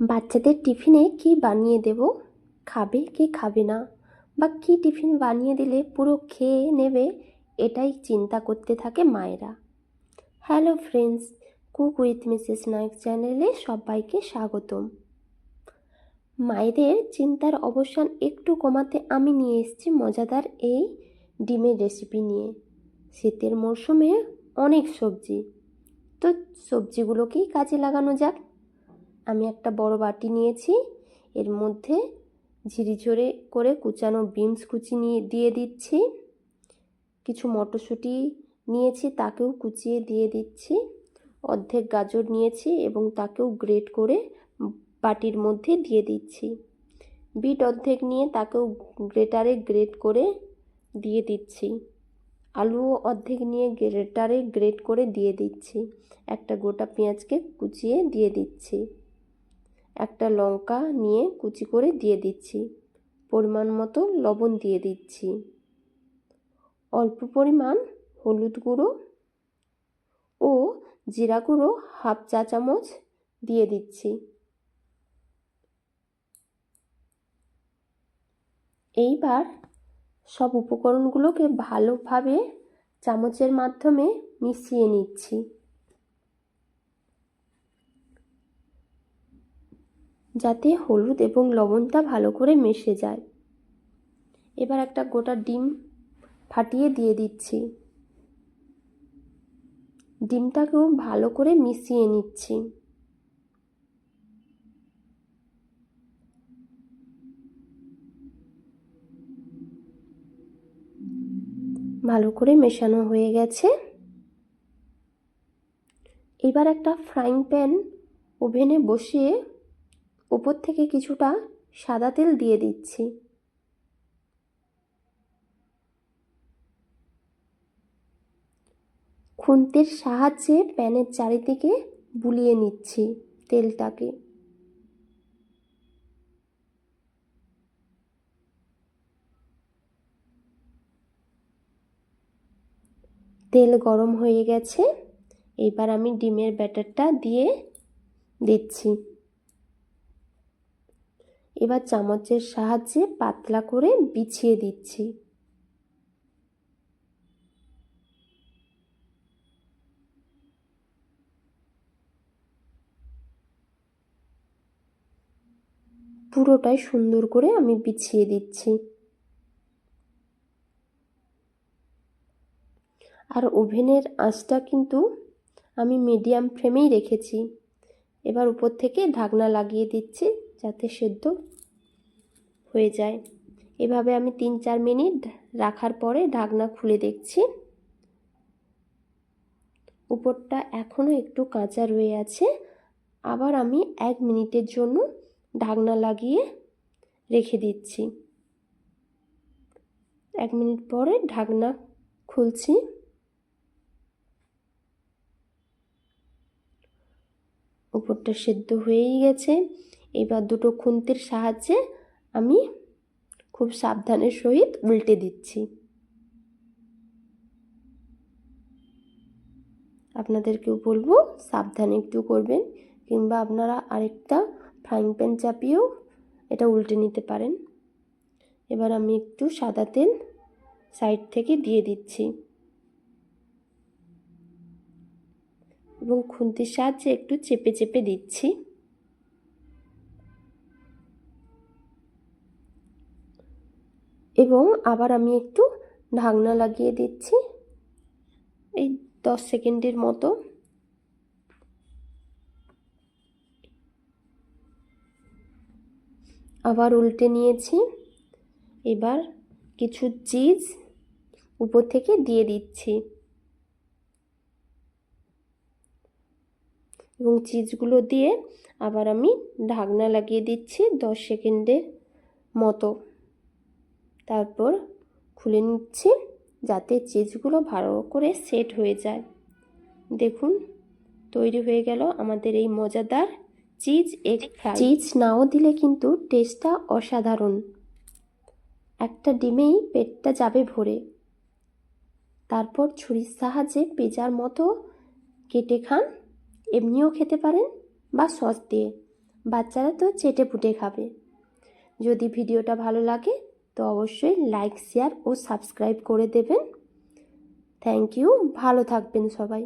বাচ্চাদের টিফিনে কি বানিয়ে দেব? খাবে কি খাবে না? বা কি টিফিন বানিয়ে দিলে পুরো খেয়ে নেবে? এটাই চিন্তা করতে থাকে মায়েরা। Hello friends, cook with Mrs Nayak চ্যানেলে সবাইকে স্বাগতম। মায়েদের চিন্তার অবসান একটু কমাতে আমি নিয়ে এসেছি মজাদার এই ডিমের রেসিপি নিয়ে। শীতের মরশুমে অনেক সবজি। তো সবজিগুলোকেই কাজে লাগানো যাক। আমি একটা বড় বাটি নিয়েছি। এর মধ্যে ঝিরিঝরে করে কুচানো বিনস কুচি নিয়ে, দিয়ে দিচ্ছি। কিছু মটরশুঁটি নিয়েছি, তাকেও কুচিয়ে দিয়ে দিচ্ছি। অর্ধেক গাজর নিয়েছি এবং তাকেও গ্রেট করে বাটির মধ্যে দিয়ে দিচ্ছি। বিট অর্ধেক নিয়ে তাকেও গ্রেটারে গ্রেট করে দিয়ে দিচ্ছি। আলুও অর্ধেক নিয়ে গ্রেটারে গ্রেট করে দিয়ে দিচ্ছি। একটা গোটা পেঁয়াজকে কুচিয়ে দিয়ে দিচ্ছি। একটা লঙ্কা নিয়ে কুচি করে দিয়ে দিচ্ছি। পরিমাণ মতো লবণ দিয়ে দিচ্ছি। অল্প পরিমাণ হলুদ গুঁড়ো ও জিরা গুঁড়ো হাফ চা চামচ দিয়ে দিচ্ছি। এইবার সব উপকরণগুলোকে ভালোভাবে চামচের মাধ্যমে মিশিয়ে নিচ্ছি। যাতে হলুদ এবং লবণটা ভালো করে মিশে যায়। এবার একটা গোটা ডিম ফাটিয়ে দিয়ে দিচ্ছি। ডিমটাকেও ভালো করে মিশিয়ে নিচ্ছি। ভালো করে মেশানো হয়ে গেছে। এবার একটা ফ্রাইং প্যান ওভেনে বসিয়ে উপর থেকে কিছুটা সাদা তেল দিয়ে দিচ্ছি। খুন্তির সাহায্যে প্যানের চারিদিকে বুলিয়ে নিচ্ছি তেলটাকে। তেল গরম হয়ে গেছে, এবার আমি ডিমের ব্যাটারটা দিয়ে দিচ্ছি। এবার চামচের সাহায্যে পাতলা করে বিছিয়ে দিচ্ছি। পুরোটাই সুন্দর করে আমি বিছিয়ে দিচ্ছি। আর ওভেনের আঁচটা কিন্তু আমি মিডিয়াম ফ্লেমেই রেখেছি। এবার উপর থেকে ঢাকনা লাগিয়ে দিচ্ছি। যাতে সেদ্ধ হয়ে যায়। এভাবে আমি তিন চার মিনিট রাখার পরে ঢাকনা খুলে দেখছি। উপরটা এখনও একটু কাঁচা রয়ে আছে। আবার আমি এক মিনিটের জন্য ঢাকনা লাগিয়ে রেখে দিচ্ছি। এক মিনিট পরে ঢাকনা খুলছি। উপরটা সেদ্ধ হয়েই গেছে। এবার দুটো খুন্তির সাহায্যে আমি খুব সাবধানের সহিত উল্টে দিচ্ছি। আপনাদেরকেও বলব, সাবধানে একটু করবেন, কিংবা আপনারা আরেকটা ফ্রাইং প্যান চাপিয়েও এটা উল্টে নিতে পারেন। এবার আমি একটু সাদা তেল সাইড থেকে দিয়ে দিচ্ছি। এবং খুন্তির সাহায্যে একটু চেপে চেপে দিচ্ছি। এবং আবার আমি একটু ঢাকনা লাগিয়ে দিচ্ছি। এই দশ সেকেন্ডের মতো। আবার উল্টে নিয়েছি। এবার কিছু চিজ উপর থেকে দিয়ে দিচ্ছি। এবং চিজগুলো দিয়ে আবার আমি ঢাকনা লাগিয়ে দিচ্ছি দশ সেকেন্ডের মতো। তারপর খুলে নিচ্ছি যাতে চিজগুলো ভালো করে সেট হয়ে যায়। দেখুন, তৈরি হয়ে গেল আমাদের এই মজাদার চিজ এগ ফ্রাই। চিজ নাও দিলে কিন্তু টেস্টটা অসাধারণ। একটা ডিমেই পেটটা যাবে ভরে। তারপর ছুরির সাহায্যে পেঁচার মতো কেটে খান। এমনিও খেতে পারেন বা সস দিয়ে। বাচ্চারা তো চেটে পুটে খাবে। যদি ভিডিওটা ভালো লাগে তো অবশ্যই লাইক শেয়ার ও সাবস্ক্রাইব করে দেবেন। থ্যাংক ইউ ভালো থাকবেন সবাই।